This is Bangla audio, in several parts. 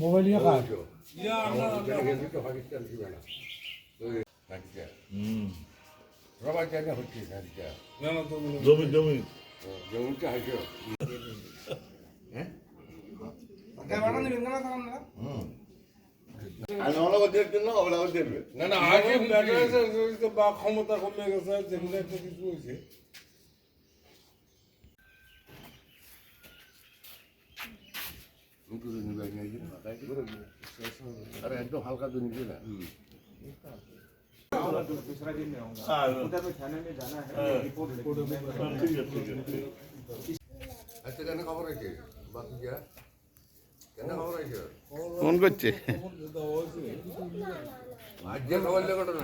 মোবাইল নিয়ে কাজ সবাই জায়গা হচ্ছে জমি জমি। জমিটা অবলাবদ দেখবে না না আগে বা ক্ষমতা কমে গেছে যেগুলো একটা কিছু হয়েছে। আরে একদম হালকা তো নিচে না। আচ্ছা কেন খবর আছে বাকি যা কেন খবর আছে ফোন করছে আজ যে খবর লেগোটা না।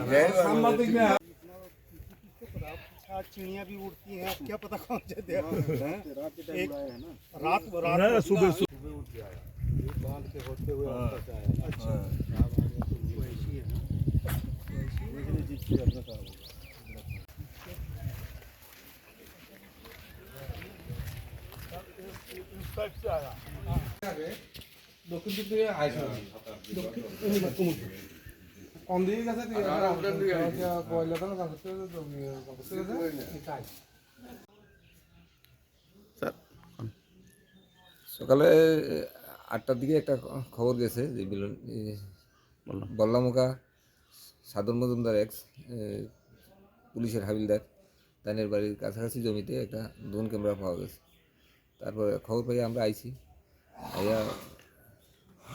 সাংবাদিক না चिड़िया भी उड़ती हैं अब क्या पता कौन से देर हैं? एक रात रात না সুবে बांध के होते हुए आपका क्या है अच्छा वैसी है ना वैसी जिसकी अपना काम होगा দক্ষিণ দিক থেকে আইসা কোন স্যার সকালে আটটার দিকে একটা খবর গেছে যে বল্লামুখা সাদর মজুমদার এক্স পুলিশের হাবিলদার তানের বাড়ির কাছাকাছি জমিতে একটা ড্রোন ক্যামেরা পাওয়া গেছে। তারপরে খবর পাই আমরা আইছি। আইয়া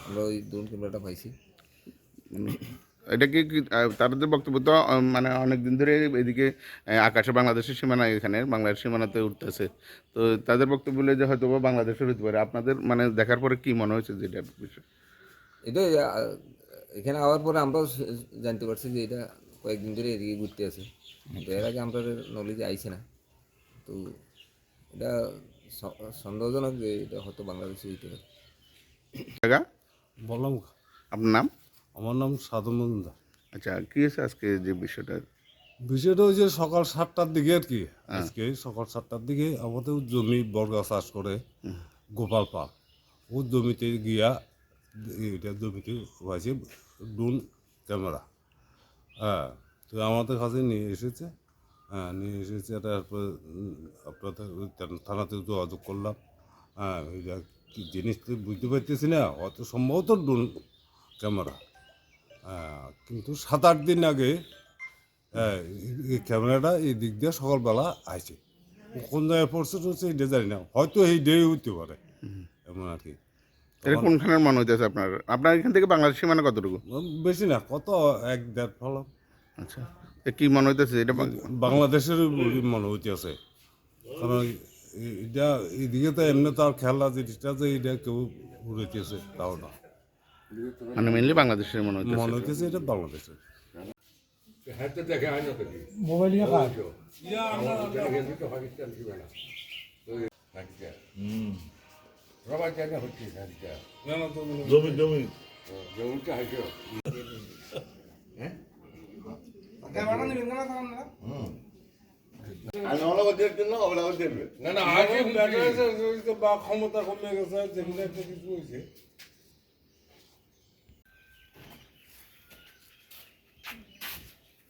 আমরা ওই ড্রোন ক্যামেরাটা পাইছি। এটা কি তাদের বক্তব্য তো মানে অনেক দিন ধরে এদিকে আকাশে বাংলাদেশের সীমানা এখানে বাংলাদেশ সীমানাতে উঠতেছে। তো তাদের বক্তব্য বলে যে হয়তো বা বাংলাদেশের হতে পারে। আপনাদের মানে দেখার পরে কি মনে হয়েছে যেটা বিষয়? এটা এখানে আওয়ার পরে আমরাও জানতে পারছি যে এটা কয়েকদিন ধরে এদিকে ঘুরতে আছে। তো এর আগে আমরা নলেজে আইছে না। তো এটা সন্দেহজনক যে এটা হয়তো বাংলাদেশে হইতে পারে। আপনার নাম? আমার নাম সাধু মজুমদার আচ্ছা কি আছে আজকে যে বিষয়টা? বিষয়টা হচ্ছে সকাল সাতটার দিকে আর কি। আজকে সকাল সাতটার দিকে আমাদের জমি বর্গা চাষ করে গোপাল পাল ও জমিতে গিয়া এটা জমিতে হয়েছে ড্রোন ক্যামেরা। হ্যাঁ তো আমাদের কাছে নিয়ে এসেছে। হ্যাঁ নিয়ে এসেছে তারপর আপনাদের ওই থানা- থানাতে যোগাযোগ করলাম। হ্যাঁ এটা কি জিনিস তো বুঝতে পারতেছি না। অত সম্ভবত ড্রোন ক্যামেরা। হ্যাঁ, কিন্তু সাত আট দিন আগে এই- ক্যামেরাটা এই দিক দিয়ে সকালবেলা আইছে। কোন জায়গায় পড়ছে টড়ছে এটা জানি না। হয়তো এই ডে হইতে পারে। এমন আর কি। এটা কোনখানের মনে হইতেছে আপনার? আপনার এখান থেকে বাংলাদেশ সীমানা কতটুকু? বেশি না কত? এক দেড় ফলম আচ্ছা। কি মনে হইতেছে? এটা বাংলাদেশের মনে হইতেছে। কারণ এটা এদিকে তো এমনি তো আর খেলা জিনিসটা যে এটা কেউ উড়েছে তাও না। মানে মেনলি বাংলাদেশের মনে হচ্ছে মনে হচ্ছে এটা বাংলাদেশের। মোবাইল নিয়ে খায় হ্যাঁ। না না আগে ক্ষমতা কমে গেছে যেগুলো একটা কিছু হয়েছে।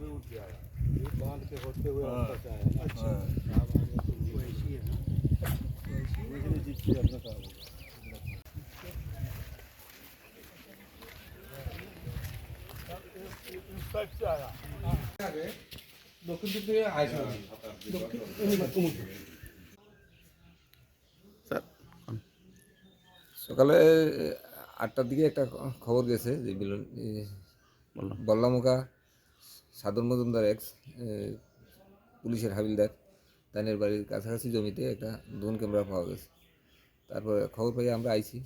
रात रात না সুবে बांध के होते हुए आपका क्या है अच्छा वैसी है ना वैसी जिसकी अपना काम होगा দক্ষিণ দিক থেকে আইসা স্যার সকালে আটটার দিকে একটা খবর গেছে যে বিলন এ, বল্লামুখা সাদর মজুমদার এক্স পুলিশের হাবিলদার তানের বাড়ির কাছাকাছি জমিতে একটা ড্রোন ক্যামেরা পাওয়া গেছে। তারপর খবর পাই আমরা আইছি।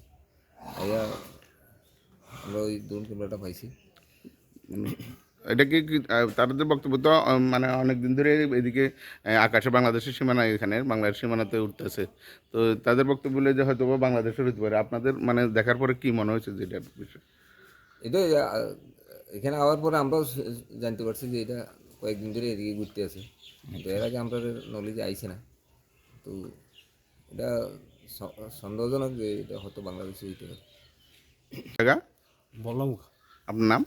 আইয়া আমরা ওই ড্রোন ক্যামেরাটা পাইছি। এটা কি তাদের বক্তব্য তো মানে অনেক দিন ধরে এদিকে আকাশে বাংলাদেশের সীমানা এখানে বাংলাদেশ সীমানাতে উঠতেছে। তো তাদের বক্তব্য বলে যে হয়তো বাংলাদেশের হতে পারে। আপনাদের মানে দেখার পরে কি মনে হয়েছে যে এটার বিষয়? এটা এখানে আওয়ার পরে আমরাও জানতে পারছি যে এটা কয়েকদিন ধরে এদিকে ঘুরতে আছে। তো এর আগে আমরা নলেজে আইছে না। তো এটা সন্দেহজনক যে এটা হয়তো বাংলাদেশে হইতে পারে। জায়গা? বললাম আপনার নাম?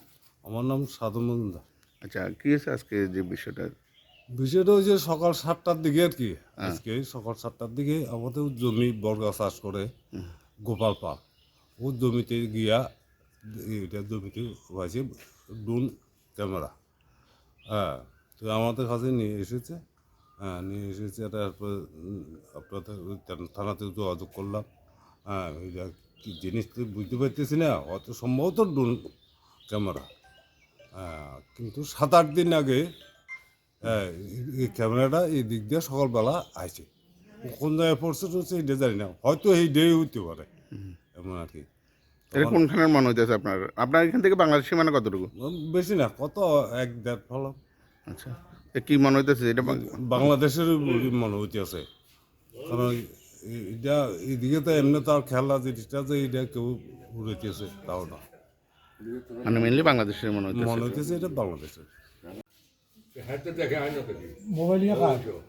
আমার নাম সাধু মজুমদার। আচ্ছা কি হয়েছে আজকে যে বিষয়টা? বিষয়টা হচ্ছে সকাল সাতটার দিকে আর কি। আজকে সকাল সাতটার দিকে আমাদের জমি বর্গা চাষ করে গোপাল পাল। ও জমিতে গিয়া এটা জমিতে হয়েছে ড্রোন ক্যামেরা। হ্যাঁ তো আমাদের কাছে নিয়ে এসেছে। হ্যাঁ নিয়ে এসেছে তারপর আপনাদের থানাতে যোগাযোগ করলাম। হ্যাঁ এটা কি জিনিস তো বুঝতে পারতেছি না অত সম্ভবত ড্রোন ক্যামেরা। হ্যাঁ কিন্তু সাত আট দিন আগে হ্যাঁ, এই- ক্যামেরাটা এই দিক দিয়ে সকালবেলা আইছে। কোন জায়গায় পড়ছে টড়ছে এটা জানি না হয়তো এই ডে হইতে পারে। এমন আর কি। এটা কোনখানের মনে হইতেছে আপনার? আপনার এখান থেকে বাংলাদেশ সীমানা কতটুকু? বেশি না কত? এক দেড় ফলম আচ্ছা তো কি মনে হইতেছে এটা বাংলাদেশের মনে হইতেছে। কারণ এটা এদিকে তো এমনি তো আর খেলা জিনিসটা যে এটা কেউ উড়েছে তাও না। মানে মেনলি বাংলাদেশের মনে হইতেছে। মনে হইতেছে এটা বাংলাদেশের। মোবাইল নিয়ে কাজ।